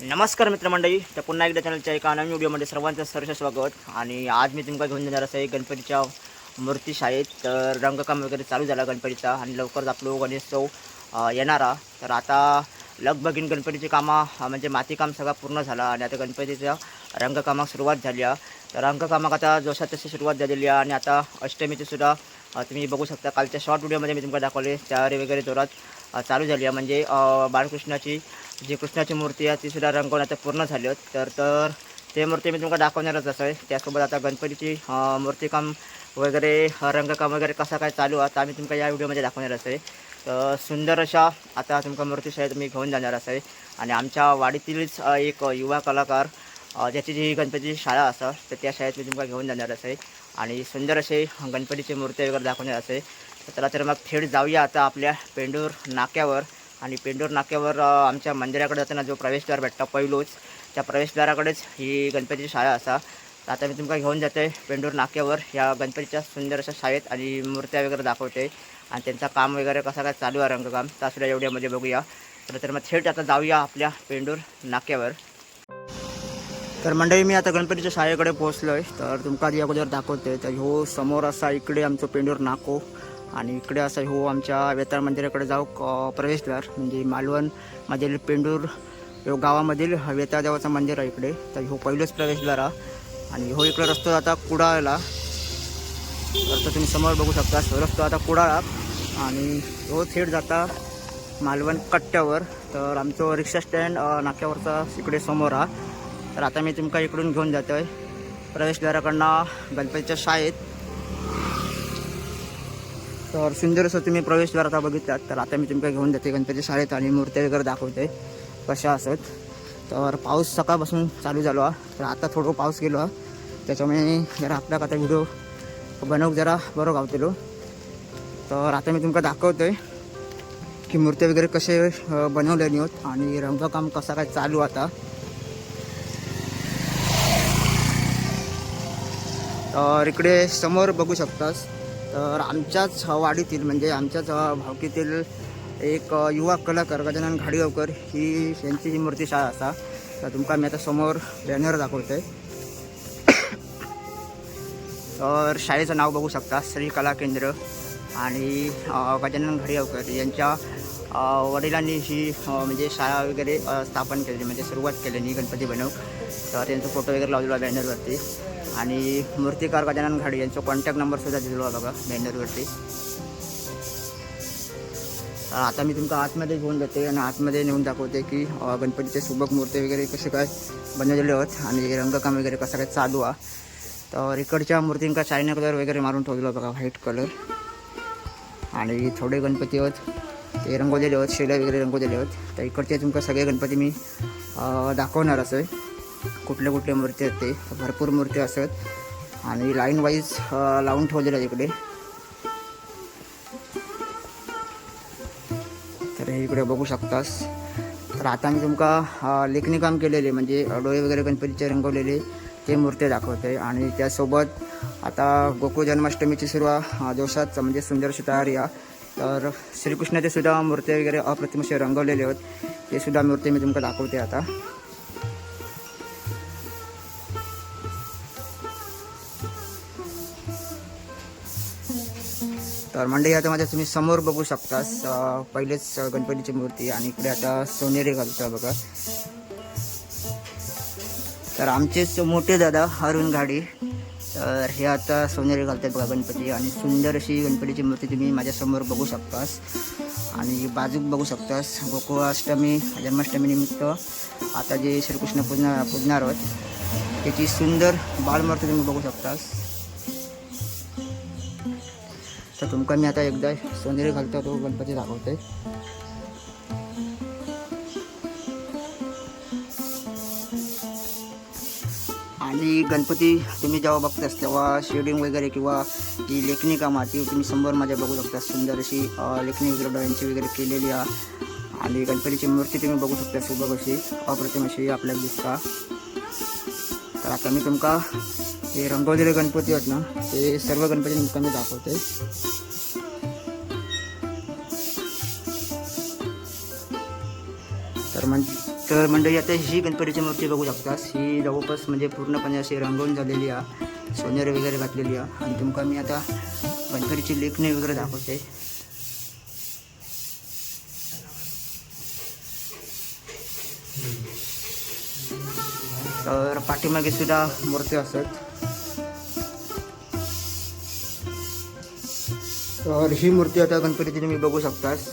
नमस्कार मित्रमंडळी तर पुन्हा एकदा चॅनलच्या एका नवीन व्हिडिओमध्ये सर्वांचं सर्व स्वागत. आणि आज मी तुमका घेऊन देणार आहे गणपतीच्या मूर्ती शाळेत. तर रंगकाम वगैरे चालू झाला गणपतीचा आणि लवकरच आपलो गणेशोत्सव येणारा तर आता लगबगीन गणपतीची कामं म्हणजे मातीकाम सगळा पूर्ण झाला आणि आता गणपतीच्या रंगकामाक सुरुवात झाली आहे तर रंगकामाक आता जोशात तशी सुरुवात झालेली आहे आणि आता अष्टमीची सुद्धा तुम्ही बघू शकता. कालच्या शॉर्ट व्हिडिओमध्ये मी तुमका दाखवले तयारी वगैरे जोरात चालू झाली आहे म्हणजे बाळकृष्णाची जी कृष्णाची मूर्ती आहे ती सुद्धा रंगवून आता पूर्ण झाली तर तर ते मूर्ती मी तुमका दाखवणारच असं आहे त्यासोबत आता गणपतीची मूर्तीकाम वगैरे रंगकाम वगैरे कसा काय चालू आहे आम्ही तुमका या व्हिडिओमध्ये दाखवणार असं आहे तर सुंदर अशा आता तुमका मूर्ती शाळेत मी घेऊन जाणार असं आहे आणि आमच्या वाडीतीलच एक युवा कलाकार ज्याची जी गणपतीची शाळा असा तर त्या शाळेत मी तुमका घेऊन जाणार असं आहे आणि सुंदर असे गणपतीची मूर्ती वगैरे दाखवणार असे तर चला तर मग थेट जाऊया आता आपल्या पेंडूर नाक्यावर. आणि पेंडूर नाक्यावर आमच्या मंदिराकडे जाताना जो प्रवेशद्वार भेटता पहिलोच त्या प्रवेशद्वाराकडेच ही गणपतीची शाळा असा. तर आता मी तुमका घेऊन जाते पेंडूर नाक्यावर या गणपतीच्या सुंदर अशा शाळेत आणि मूर्त्या वगैरे दाखवते आणि त्यांचं काम वगैरे कसं काय चालू आहे रंगकाम तासुद्धा एवढ्यामध्ये बघूया. तर तर मग थेट आता जाऊया आपल्या पेंडूर नाक्यावर. तर मंडळी मी आता गणपतीच्या शाळेकडे पोहोचलो आहे तर तुमका आधी अगोदर दाखवते तर हो समोर असा इकडे आमचं पेंडूर नाको. आणि इकडे असा हो आमच्या वेताळ मंदिराकडे जाऊ प्रवेशद्वार म्हणजे मालवण मधील पेंडूर ह्यो गावामधील वेताळ देवाचं मंदिर आहे इकडे. तर हो पहिलंच प्रवेशद्वार आहे आणि हो इकडे रस्तो आता कुडाळला. रस्ता तुम्ही समोर बघू शकता रस्तो आता कुडाळा आणि हो थेट जाता मालवण कट्ट्यावर. तर आमचं रिक्षा स्टँड नाक्यावरचा इकडे समोर हा. तर आता मी तुमका इकडून घेऊन जातो आहे प्रवेशद्वाराकडनं गणपतीच्या शाळेत. तर सुंदर असं तुम्ही प्रवेशद्वार आता बघितलात तर आता मी तुमका घेऊन जाते गणपती शाळेत आणि मूर्त्या वगैरे दाखवते कशा असत. तर पाऊस सकाळपासून चालू झालो हा तर आता थोडं पाऊस गेलो हा. त्याच्यामुळे जरा आपल्याक आता व्हिडिओ बनवूक जरा बरं गावतेलो हो. तर आता मी तुमका दाखवतोय की मूर्ती वगैरे कसे बनवलेली होत आणि रंगकाम कसा काय चालू आता. तर इकडे समोर बघू शकतास. तर आमच्याच वाडीतील म्हणजे आमच्याच भावकीतील एक युवा कलाकार गजानन घाडीगावकर ही यांची ही मूर्ती शाळा असा तर तुमका मी आता समोर बॅनर दाखवतोय. तर शाळेचं नाव बघू शकता श्री कला केंद्र आणि गजानन घाडीगावकर यांच्या वडिलांनी ही म्हणजे शाळा वगैरे स्थापन केलेली म्हणजे सुरुवात केलेली गणपती बनव तर त्यांचा फोटो वगैरे लावलेला बॅनरवरती आणि मूर्तिकार गजानन घाडी यांचा कॉन्टॅक्ट नंबरसुद्धा दिलेला बघा बॅनरवरती तर आता मी तुमका आतमध्ये घेऊन जाते आणि आतमध्ये नेऊन दाखवते की गणपतीचे सुबक मूर्ती वगैरे कसे काय बनवलेले आहेत आणि रंगकाम वगैरे कसं काय चालू आहे. तर इकडच्या मूर्तींका चायना कलर वगैरे मारून ठेवलेला बघा व्हाईट कलर. आणि थोडे गणपती आहेत ते रंगवलेले आहेत शेल्या वगैरे रंगवलेले आहेत. तर इकडचे तुमका सगळे गणपती मी दाखवणार असं कुठल्या कुठले मूर्ती आहेत ते. भरपूर मूर्ती असत आणि लाईन वाईज लावून ठेवलेल्या आहे इकडे. तर हे इकडे बघू शकतास. तर आता मी तुमका लेखणी काम केलेले म्हणजे डोळे वगैरे गणपतीचे रंगवलेले ते मूर्ती दाखवते आणि त्यासोबत आता गोकुळ जन्माष्टमीची सुरुवात जोशात म्हणजे सुंदरशी तयारी या तर श्रीकृष्णाचे सुद्धा मूर्ती वगैरे अप्रतिम रंगवलेले आहेत. ते सुद्धा मूर्ती मी तुमका दाखवते आता. तर मंडळी आता माझ्या तुम्ही समोर बघू शकतास पहिलेच गणपतीची मूर्ती आणि इकडे आता सोनेरी घालतो बघा. तर आमचेच मोठे दादा अरुण गाडी तर हे आता सोनेरी घालतात बघा गणपती आणि सुंदर अशी गणपतीची मूर्ती तुम्ही माझ्यासमोर बघू शकतास. आणि बाजूक बघू शकतास गोकुळाष्टमी जन्माष्टमी निमित्त आता जे श्रीकृष्ण पूजना पूजणार आहोत त्याची सुंदर बालमूर्ती तुम्ही बघू शकतास. तर तुमका मी आता एकदा सोनेरी घालतो तो गणपती दाखवतोय आणि गणपती तुम्ही जेव्हा बघतास तेव्हा शेडिंग वगैरे किंवा जी लेखणी कामं ती तुम्ही समोर माझ्या बघू शकता. सुंदर अशी लेखणी वगैरे डोळ्यांची वगैरे केलेली आहे. आणि गणपतीची मूर्ती तुम्ही बघू शकता सुबक अशी अप्रतिम अशी आपल्याला दिसता. तर आता मी तुमका ते रंगवलेले गणपती आहेत ना ते सर्व गणपती तुमका मी दाखवते. तर मग तर मंडळी आता ही गणपतीची मूर्ती बघू शकतास. ही जवळपास म्हणजे पूर्णपणे अशी रंगवून झालेली आहे. सोनेरी वगैरे घातलेली आहे. आणि तुमका मी आता गणपतीची लेखणी वगैरे दाखवते. तर पाठीमागे सुद्धा मूर्ती असत. तर ही मूर्ती आता गणपतीची तुम्ही बघू शकतास.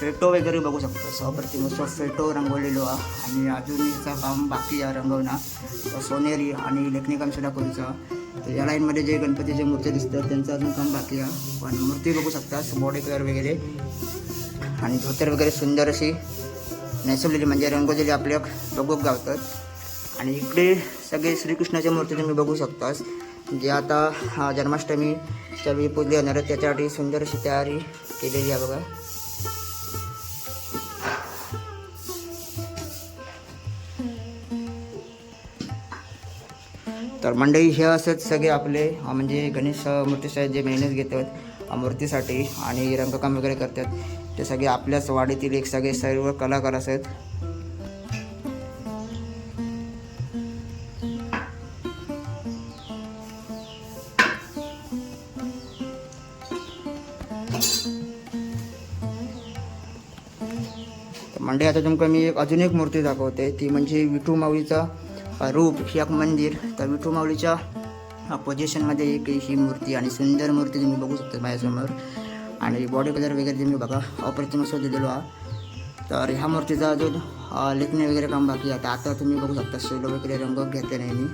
फेटो वगैरे बघू शकतास. हो, अप्रतिम मस्त फेटो रंगवलेलो आहे आणि अजूनचा काम बाकी आहे रंगवणं सोनेरी आणि लेखणीकाम सुद्धा करूचं तर या लाईनमध्ये जे गणपतीचे मूर्ती दिसतात त्यांचं अजून काम बाकी आहे. पण मूर्ती बघू शकतास बॉडी कलर वगैरे. आणि धोतर वगैरे सुंदर अशी नेसवलेली म्हणजे रंगवलेली आपल्या बघूक गावतात आणि इकडे सगळे श्रीकृष्णाच्या मूर्ती तुम्ही बघू शकतास. जे आता हा जन्माष्टमीच्या वेळी पूजले जाणार आहे त्याच्यासाठी सुंदर अशी तयारी केलेली आहे बघा. तर मंडळी हे असत सगळे आपले म्हणजे गणेश अं, मूर्तीसाठी जे मेहनत घेतात मूर्तीसाठी आणि रंगकाम वगैरे करतात ते सगळे आपल्याच वाडीतील एक सगळे सर्व कलाकार असत. म्हणजे आता तुमका मी एक अजून एक मूर्ती दाखवते. ती म्हणजे विठू माऊलीचा रूप ही एक मंदिर. तर विठू माऊलीच्या पोझिशनमध्ये एक ही मूर्ती आणि सुंदर मूर्ती तुम्ही बघू शकता माझ्यासमोर. आणि बॉडी कलर वगैरे तुम्ही बघा. अप्रतिम असं दिलेलो हा तर ह्या मूर्तीचा अजून लेखणी वगैरे काम बाकी आहे. तर आता तुम्ही बघू शकता शेलो वगैरे रंग घेतले नाही मी.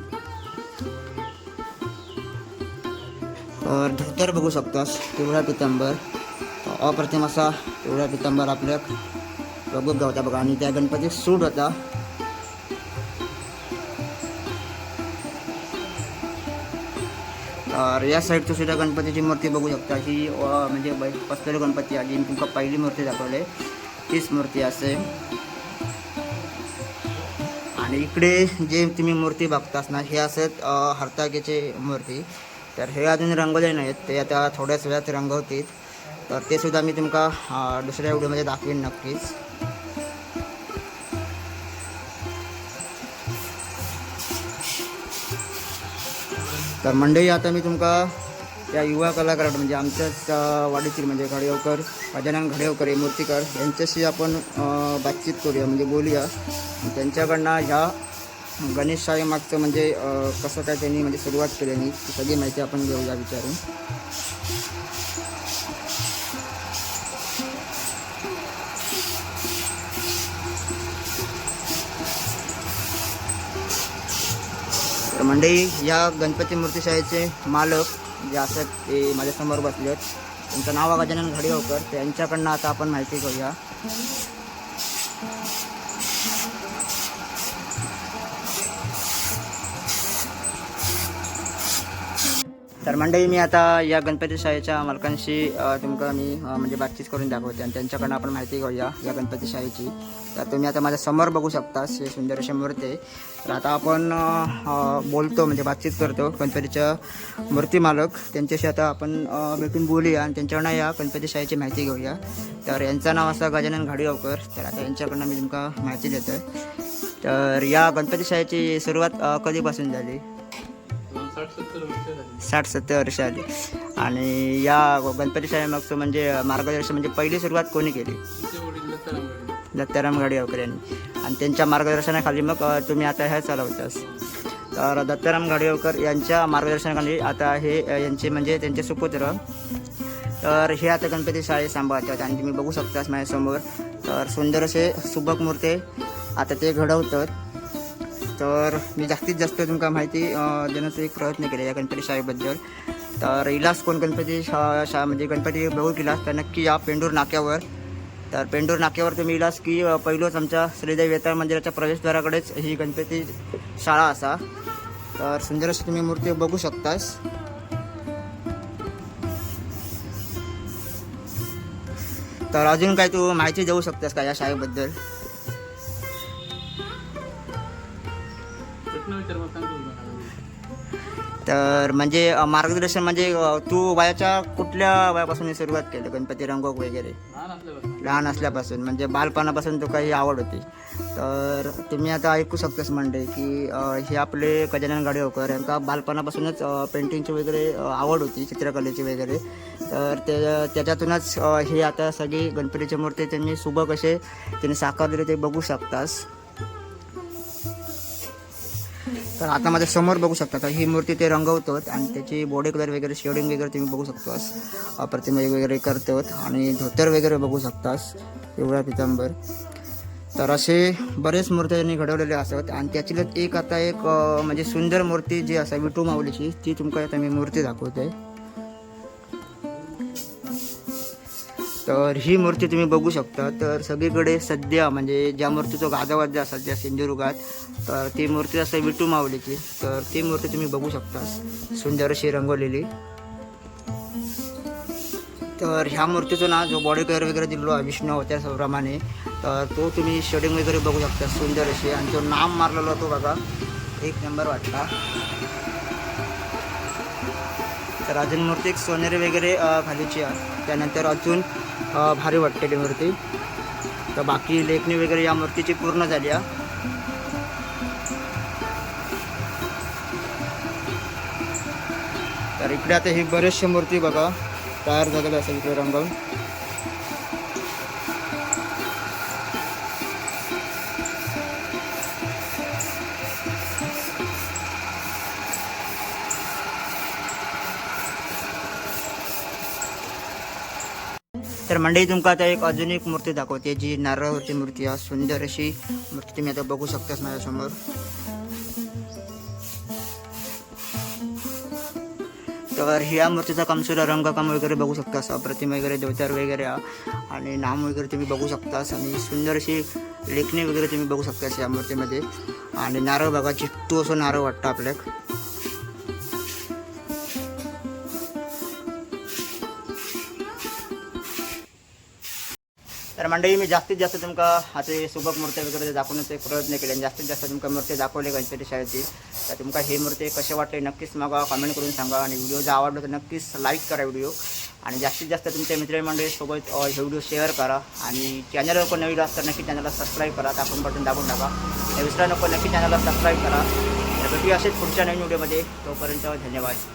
तर धोतर बघू शकतास पिवळा पितंबर. अप्रतिम असा पिवळा पितंबर आपल्या बघूक गावता बघा आणि त्या गणपती सूट होता तर या साईडचं सुद्धा गणपतीची मूर्ती बघू शकता. ही म्हणजे बै- गणपती आहे. जी मी तुमका पहिली मूर्ती दाखवली तीच मूर्ती असे. आणि इकडे जे तुम्ही मूर्ती बघतास ना हे असत हरतागेचे मूर्ती. तर हे अजून रंगवले नाहीत. ते आता थोड्याच वेळात रंगवतील. तर ते सुद्धा मी तुमका दुसऱ्या व्हिडिओमध्ये दाखवीन नक्कीच. तर मंडळी आता मी तुमका त्या युवा कलाकार म्हणजे आमच्याच वाडीतील म्हणजे घडेवकर गजानन घडेवकर हे मूर्तिकार यांच्याशी आपण बातचीत करूया म्हणजे बोलूया. त्यांच्याकडनं ह्या गणेश शाळेमागचं म्हणजे कसं काय त्यांनी म्हणजे सुरुवात केली ती सगळी माहिती आपण घेऊया विचारून. मंडई मंडळी या गणपती मूर्ती शाळेचे मालक जे असतात ते माझ्यासमोर बसले आहेत. त्यांचं नाव आहे गजानन घडिगावकर त्यांच्याकडनं आता आपण माहिती घेऊया. तर मंडळी मी आता या गणपती शाळेच्या मालकांशी तुमका मी म्हणजे बातचीत करून दाखवते आणि त्यांच्याकडनं आपण माहिती घेऊया या गणपती शाळेची. तर तुम्ही आता माझ्यासमोर बघू शकता श्री सुंदर अशा मूर्ती. आहे. तर आता आपण बोलतो म्हणजे बातचीत करतो गणपतीच्या मूर्ती मालक. त्यांच्याशी आता आपण भेटून बोलूया आणि त्यांच्याकडनं या गणपती शाळेची माहिती घेऊया. तर यांचं नाव असं गजानन घाडीगावकर. तर आता यांच्याकडनं मी तुमका माहिती देतो तर या गणपती शाळेची सुरुवात कधीपासून झाली? साठ सत्तर वर्ष आली आणि या गणपती शाळेमागचं म्हणजे मार्गदर्शन म्हणजे पहिली सुरुवात कोणी केली? दत्ताराम गाडीवकर यांनी. आणि त्यांच्या मार्गदर्शनाखाली मग तुम्ही आता हे चालवतास. तर दत्ताराम गाडीवकर यांच्या मार्गदर्शनाखाली आता हे यांचे म्हणजे त्यांचे सुपुत्र. तर हे आता गणपती शाळेत सांभाळतात आणि तुम्ही बघू शकतास माझ्यासमोर. तर सुंदर असे सुबक मूर्ते आता ते घडवतात. तर मी जास्तीत जास्त तुमका माहिती देण्याचा एक प्रयत्न केला या गणपती शाळेबद्दल. तर इलास कोण गणपती शा शा म्हणजे गणपती बघू गेलास तर नक्की या पेंडूर नाक्यावर तर पेंडूर नाक्यावर तुम्ही इलास की पहिलोच आमच्या श्रीदेवी वेताळ मंदिराच्या प्रवेशद्वाराकडेच ही गणपती शाळा असा. तर सुंदर अशी तुम्ही मूर्ती बघू शकतास. तर अजून काय तू माहिती देऊ शकतास का या शाळेबद्दल? तर म्हणजे मार्गदर्शन म्हणजे तू वयाच्या कुठल्या वयापासून सुरुवात केली? गणपती रंगवक वगैरे? लहान असल्यापासून. म्हणजे बालपणापासून तुका ही आवड होती. तर तुम्ही आता ऐकू शकतास मंडळी की हे आपले गजानन गाडीवकर यांका बालपणापासूनच पेंटिंगची वगैरे आवड होती चित्रकलेची वगैरे. तर ते त्याच्यातूनच हे आता सगळी गणपतीची मूर्ती त्यांनी सुबक असे त्यांनी साकारलेले ते बघू शकतास. तर आता माझ्यासमोर बघू शकता तर ही मूर्ती ते रंगवतात आणि त्याची बॉडी कलर वगैरे शेडिंग वगैरे तुम्ही बघू शकतास. प्रतिमा वगैरे करतात आणि धोतर वगैरे बघू शकतास एवढा पितांबर. तर असे बरेच मूर्त्या त्यांनी घडवलेले असतात आणि त्याच्यात एक आता एक म्हणजे सुंदर मूर्ती जी असा विटू माऊलीची ती तुमका आता मी मूर्ती दाखवते. तर ही मूर्ती तुम्ही बघू शकता. तर सगळीकडे सध्या म्हणजे ज्या मूर्तीचं गाजावाद्य असतात ज्या सिंधुदुर्गात तर ती मूर्ती असते विटू माऊलीची. तर ती मूर्ती तुम्ही बघू शकता. सुंदर अशी रंगवलेली. तर ह्या मूर्तीचं ना जो बॉडी कलर वगैरे दिलेलो आहे विष्णू त्याप्रमाणे तर तो तुम्ही शेडिंग वगैरे बघू शकता. सुंदर अशी. आणि तो नाम मारलेला तो बघा एक नंबर वाटला. तर अजून मूर्ती एक सोनेरी वगैरे खालीची आहे. त्यानंतर अजून भारी वाटते ती मूर्ती तर बाकी लेखणी वगैरे या मूर्तीची पूर्ण झाली आहे तर इकडे आता ही बरेचशे मूर्ती बघा तयार झालेल्या असेल इकडे रंगवून. तर मंडळी तुमका आता एक अजून एक मूर्ती दाखवते जी नारळावरची मूर्ती आहे. सुंदर अशी मूर्ती तुम्ही आता बघू शकतास माझ्यासमोर. तर ह्या मूर्तीचा कामसुद्धा रंगकाम वगैरे बघू शकतास. प्रतिमा वगैरे देवतार वगैरे आणि नाम वगैरे तुम्ही बघू शकतास. आणि सुंदर अशी लेखणी वगैरे तुम्ही बघू शकतास या मूर्तीमध्ये. आणि नारळ बघा चिट्टू असं नारळ वाटतं आपल्याक. तर मंडळी मी जास्तीत जास्त तुमका आता हे सुबक मूर्ती वगैरे दाखवण्याचा प्रयत्न केले आणि जास्तीत जास्त तुमका मूर्ती दाखवले गणपती शाळेची. तर तुमका हे मूर्ती कसे वाटले नक्कीच मागा कमेंट करून सांगा आणि व्हिडिओ जर आवडला तर नक्कीच लाईक करा व्हिडिओ आणि जास्तीत जास्त तुमच्या मित्रमंडळीसोबत हे व्हिडिओ शेअर करा आणि चॅनलवर कोण नवीन असतं नक्की चॅनलला सबस्क्राईब करा. तर आपण बटन दाबून टाका. आणि विसरा नको नक्की चॅनलला सबस्क्राईब करा. तर भेटूया असेच पुढच्या नवीन व्हिडिओमध्ये तोपर्यंत धन्यवाद.